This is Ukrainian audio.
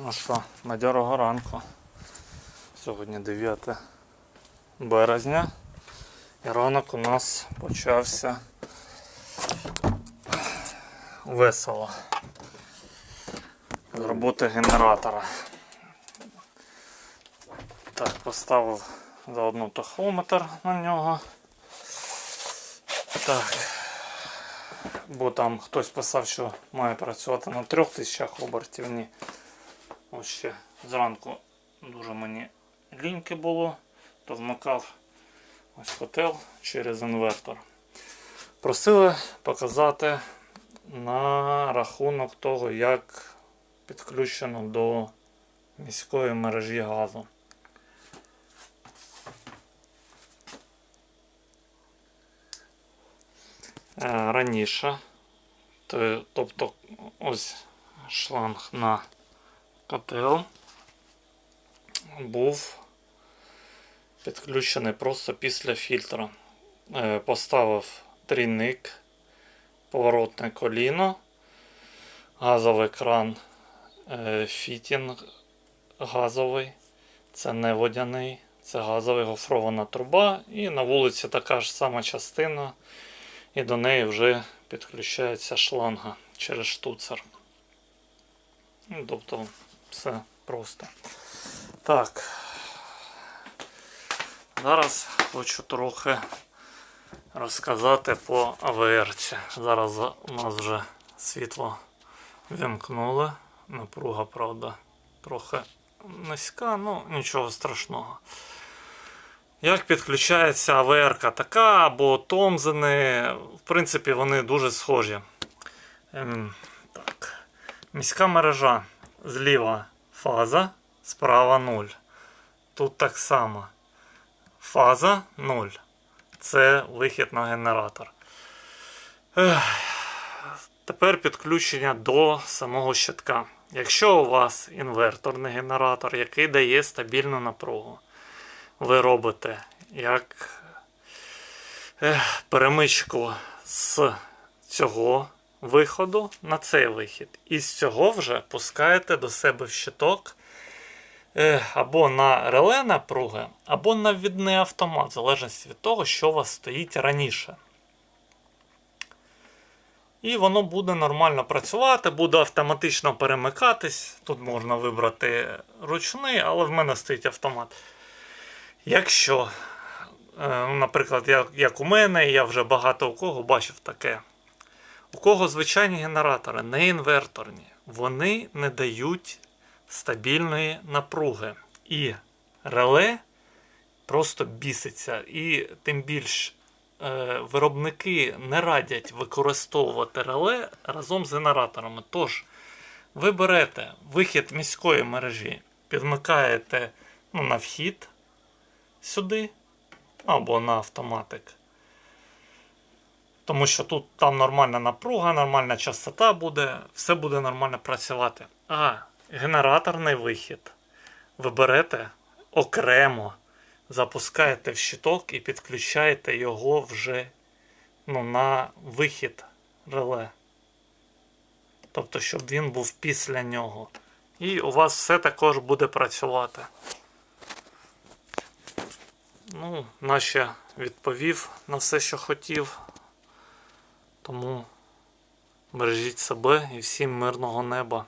Ну що, бадьорого ранку. Сьогодні 9 березня. І ранок у нас почався весело. З роботи генератора. Так, поставив заодно тахометр на нього. Так. Бо там хтось писав, що має працювати на 3000 обертів. Ні. Ось ще зранку дуже мені ліньки було, то вмикав ось котел через інвертор. Просили показати на рахунок того, як підключено до міської мережі газу. Е, Раніше, тобто ось шланг на котел був підключений просто після фільтра. Е, Поставив трійник, поворотне коліно, газовий кран, е, фітінг газовий, це не водяний, це газовий гофрована труба, і на вулиці така ж сама частина, і до неї вже підключається шланга через штуцер. Ну, Тобто все просто. Так. Зараз хочу трохи розказати по АВРці. Зараз у нас вже світло вимкнули. Напруга, правда, трохи низька, ну нічого страшного. Як підключається АВР така або Томзени, в принципі, вони дуже схожі. Ем, так. Міська мережа зліва фаза, справа 0. Тут так само. Фаза 0. Це вихід на генератор. Ех. Тепер підключення до самого щитка. Якщо у вас інверторний генератор, який дає стабільну напругу, ви робите як перемичку з цього виходу на цей вихід. І з цього вже пускаєте до себе в щиток е, або на реле напруги, або на відний автомат, в залежності від того, що у вас стоїть раніше. І воно буде нормально працювати, буде автоматично перемикатись. Тут можна вибрати ручний, але в мене стоїть автомат. Якщо, е, наприклад, як у мене, я вже багато у кого бачив таке. У кого звичайні генератори, не інверторні, вони не дають стабільної напруги. І реле просто біситься. І тим більш е, виробники не радять використовувати реле разом з генераторами. Тож, ви берете вихід міської мережі, підмикаєте ну, на вхід сюди або на автоматик. Тому що тут там нормальна напруга, нормальна частота буде, все буде нормально працювати. А генераторний вихід ви берете окремо, запускаєте в щиток і підключаєте його вже ну, на вихід реле. Тобто, щоб він був після нього. І у вас все також буде працювати. Ну, наче відповів на все, що хотів. Тому бережіть себе і всім мирного неба.